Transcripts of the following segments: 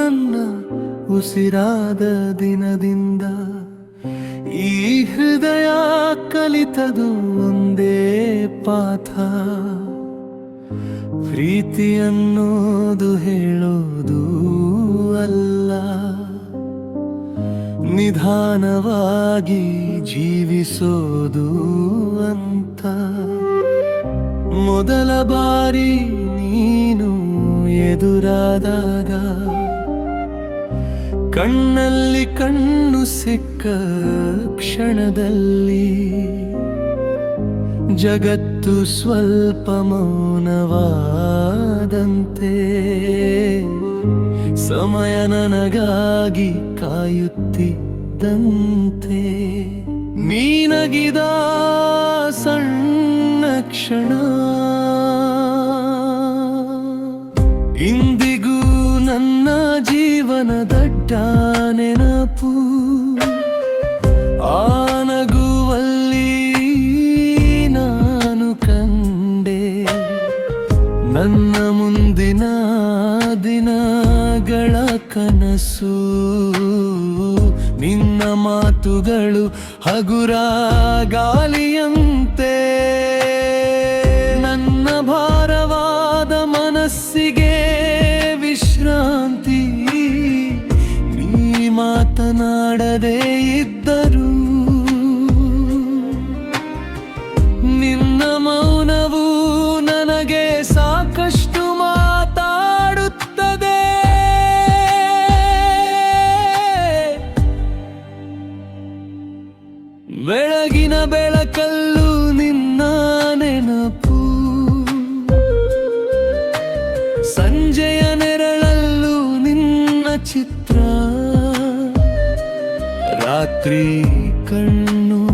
ನನ್ನ ಉಸಿರಾದ ದಿನದಿಂದ ಈ ಹೃದಯ ಕಲಿತದು ಒಂದೇ ಪಾಠ ಪ್ರೀತಿಯನ್ನೋದು ಹೇಳೋದು ಅಲ್ಲ. ನಿಧಾನವಾಗಿ ಜೀವಿಸೋದು ಅಂತ. ಮೊದಲ ಬಾರಿ ನೀನು ಎದುರಾದಾಗ ಕಣ್ಣಲ್ಲಿ ಕಣ್ಣು ಸಿಕ್ಕ ಕ್ಷಣದಲ್ಲಿ ಜಗತ್ತು ಸ್ವಲ್ಪ ಮೌನವಾದಂತೆ. ಸಮಯ ನನಗಾಗಿ ಕಾಯುತ್ತಿದ್ದಂತೆ. ನೀನಗಿದ ಸಣ್ಣ ಕ್ಷಣ ಆನಗುವಲ್ಲಿ ನಾನು ಕಂಡೆ ನನ್ನ ಮುಂದಿನ ದಿನಗಳ ನಿನ್ನ ಮಾತುಗಳು ಹಗುರ ಗಾಳಿಯಂತೆ. ಮಾತನಾಡದೇ ಇದ್ದರು ನಿನ್ನ ಮೌನವು ನನಗೆ ಸಾಕಷ್ಟು ಮಾತಾಡುತ್ತದೆ. ಬೆಳಗಿನ ಬೆಳಕಲ್ಲೂ ರಾತ್ರಿ ಕಣ್ಣು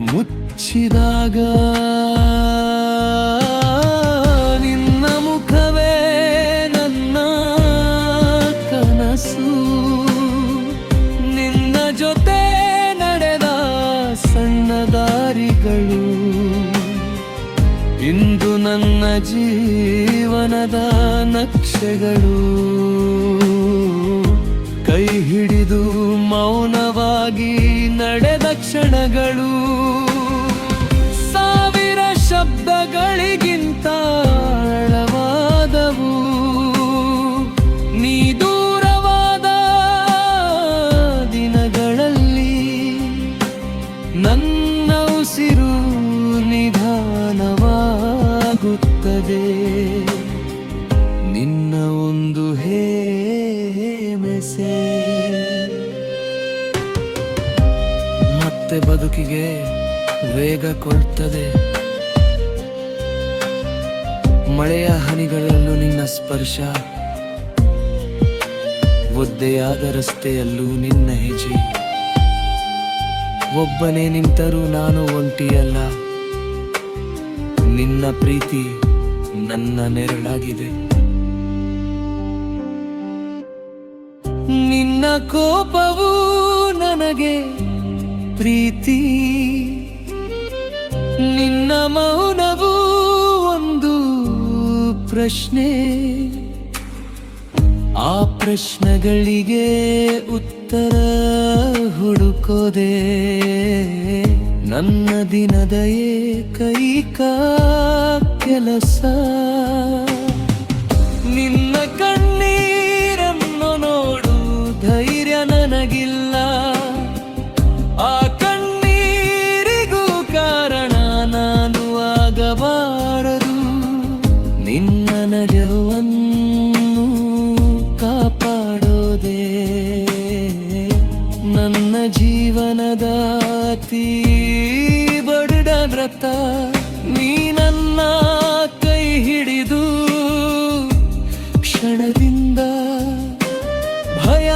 ಮುಚ್ಚಿದಾಗ ನಿನ್ನ ಮುಖವೇ ನನ್ನ ಕನಸು. ನಿನ್ನ ಜೊತೆ ನಡೆದ ಸಣ್ಣ ದಾರಿಗಳು. ಇಂದು ನನ್ನ ಜೀವನದ ನಕ್ಷೆಗಳು. ಕೈ ಹಿಡಿದು ಮೌನವಾಗಿ ನಡೆದ ಕ್ಷಣಗಳು ಸಾವಿರ ಶಬ್ದಗಳಿಗಿಂತ ಮತ್ತೆ ಬದುಕಿಗೆ ವೇಗ ಕೊಡ್ತದೆ. ಮಳೆಯ ಹನಿಗಳಲ್ಲೂ ನಿನ್ನ ಸ್ಪರ್ಶ. ಒದ್ದೆಯಾದ ರಸ್ತೆಯಲ್ಲೂ ನಿನ್ನ ಹೆಜ್ಜೆ. ಒಬ್ಬನೇ ನಿಂತರೂ ನಾನು ಒಂಟಿಯಲ್ಲ. ನಿನ್ನ ಪ್ರೀತಿ ನನ್ನ ನೆರಳಾಗಿದೆ. ನಿನ್ನ ಕೋಪವು ನನಗೆ ಪ್ರೀತಿ. ನಿನ್ನ ಮೌನವು ಒಂದು ಪ್ರಶ್ನೆ. ಆ ಪ್ರಶ್ನೆಗಳಿಗೆ ಉತ್ತರ ಹುಡುಕೋದೆ. ನನ್ನ ದಿನದ ಏಕೈಕ ಕೆಲಸ. ನಿನ್ನ ಕಣ್ಣೀರನ್ನು ನೋಡು, ಧೈರ್ಯ ನನಗಿಲ್ಲ. ಜೀವನದ ಬಡಿದ ವ್ರತ, ನೀ ನನ್ನ ಕೈ ಹಿಡಿದು ಕ್ಷಣದಿಂದ ಭಯ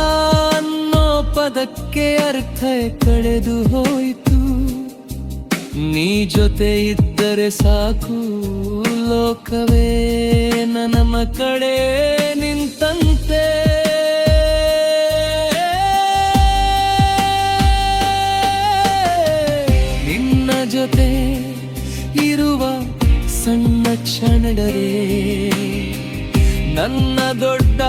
ಅನ್ನೋ ಪದಕ್ಕೆ ಅರ್ಥ ಕಳೆದು ಹೋಯಿತು. ನೀ ಜೊತೆ ಇದ್ದರೆ ಸಾಕು ಲೋಕವೇ, ನನ್ನ ಮಕ್ಕಳೇ ನಿಂತಂತೆ ಜೊತೆ ಇರುವ ಸಣ್ಣ ಕ್ಷಣಡರೇ ನನ್ನ ದೊಡ್ಡ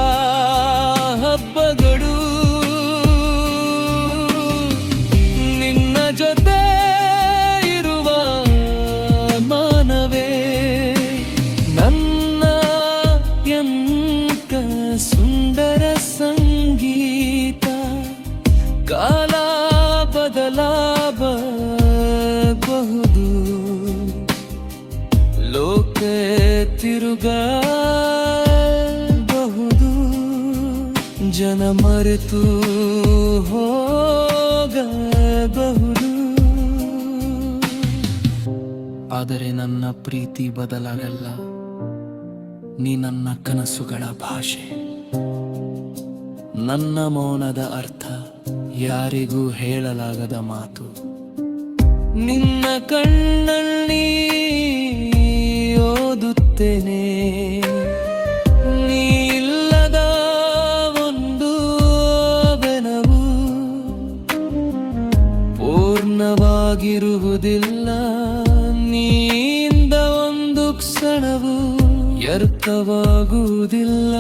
ಮರೆತು ಹೋಗಬಹುದು. ಆದರೆ ನನ್ನ ಪ್ರೀತಿ ಬದಲಾಗಲ್ಲ. ನೀ ನನ್ನ ಕನಸುಗಳ ಭಾಷೆ. ನನ್ನ ಮೌನದ ಅರ್ಥ ಯಾರಿಗೂ ಹೇಳಲಾಗದ ಮಾತು. ನಿನ್ನ ಕಣ್ಣಲ್ಲಿ ಓದುತ್ತೇನೆ. ನೀಯಿಂದ ಒಂದು ಕ್ಷಣವು ವ್ಯರ್ಥವಾಗುವುದಿಲ್ಲ.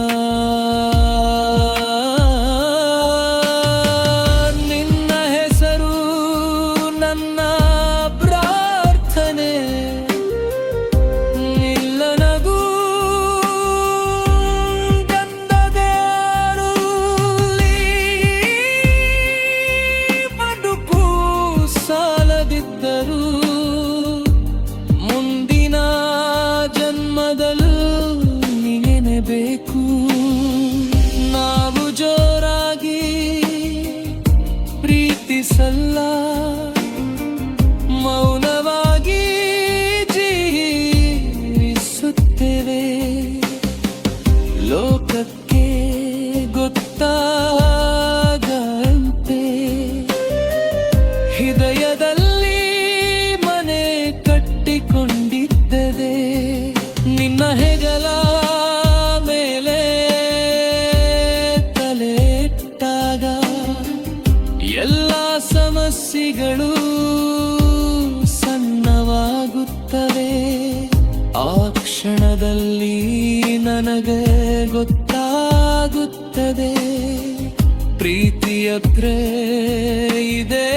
ಆ ಕ್ಷಣದಲ್ಲಿ ನನಗೆ ಗೊತ್ತಾಗುತ್ತದೆ. ಪ್ರೀತಿಯದ್ರೆ ಇದೆ